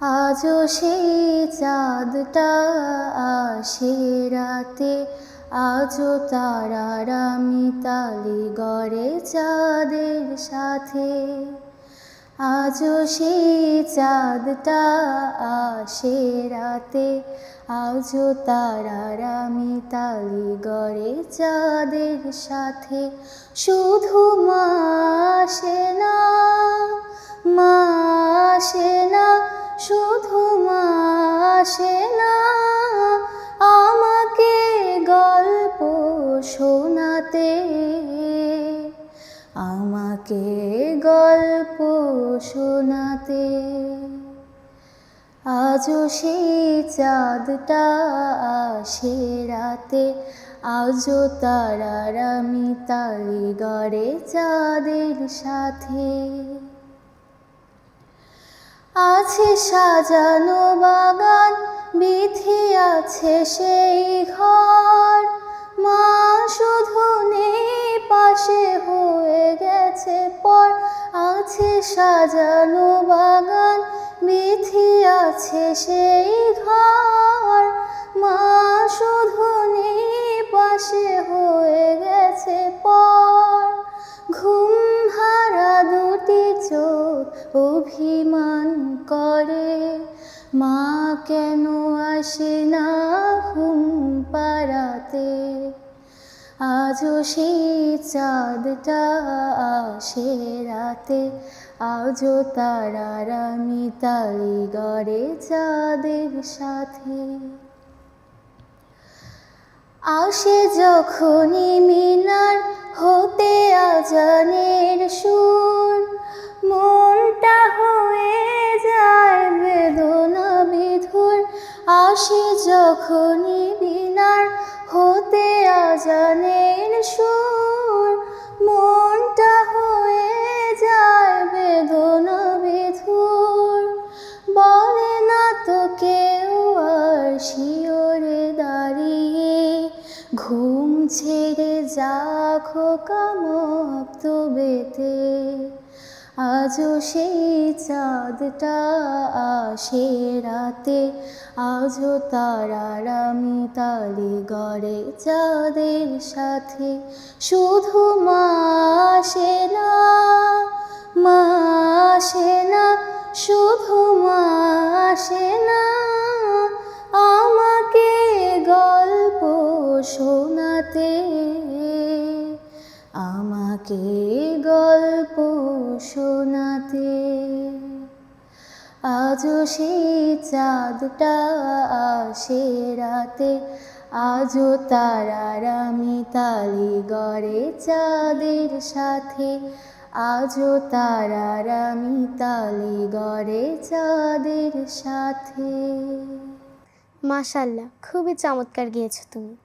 আজও সেই চাঁদটা আসে রাতে, আজও তারারা মিতালি গড়ে চাঁদের সাথে। আজও সেই চাঁদটা আসে রাতে, আজও তারারা মিতালি গড়ে চাঁদের সাথে। শুধু মা আসে না। আমাকে গল্প শোনাতে, আমাকে গল্প শোনাতে। আজও সেই চাঁদটা আসে রাতে, আজও তারারা মিতালি গড়ে চাঁদের সাথে। আছে সাজানো বাগান বিথি আছে সেই ঘর। মা শুধু নেই পাশে হয়ে গেছে পর। আছে সাজানো বাগান বিথি আছে সেই ঘর। মা শুধু নেই পাশে হয়ে অভিমান করে। মা কেন আসে না ঘুম পাড়াতে? আজও সেই চাঁদটা আসে রাতে। আজও তারারা মিতালি গড়ে চাঁদের সাথে। আসে যখনই মিনার আসে যখনই মিনার হতে আজানের সুর। মনটা হয়ে যায় বেদনা বিধুর। বলে না তো কেউ আর শিওরে দাঁড়িয়ে, ঘুম ছেড়ে যা খোকা মক্ত বেতে আজও সেই চাঁদটা আসে রাতে, আজও তারারা মিতালি গড়ে চাঁদের সাথে। শুধু মা আসে না, মা আসে না, শুধু মা আসে না, আমাকে গল্প শোনাতে, আমাকে গল্প শোনাতে আজও সেই চাঁদটা আসে রাতে, আজও তারারা মিতালি গড়ে চাঁদের সাথে, আজও তারারা মিতালি গড়ে চাঁদের সাথে। মাশাল্লাহ, খুবই চমৎকার গিয়েছো তুমি।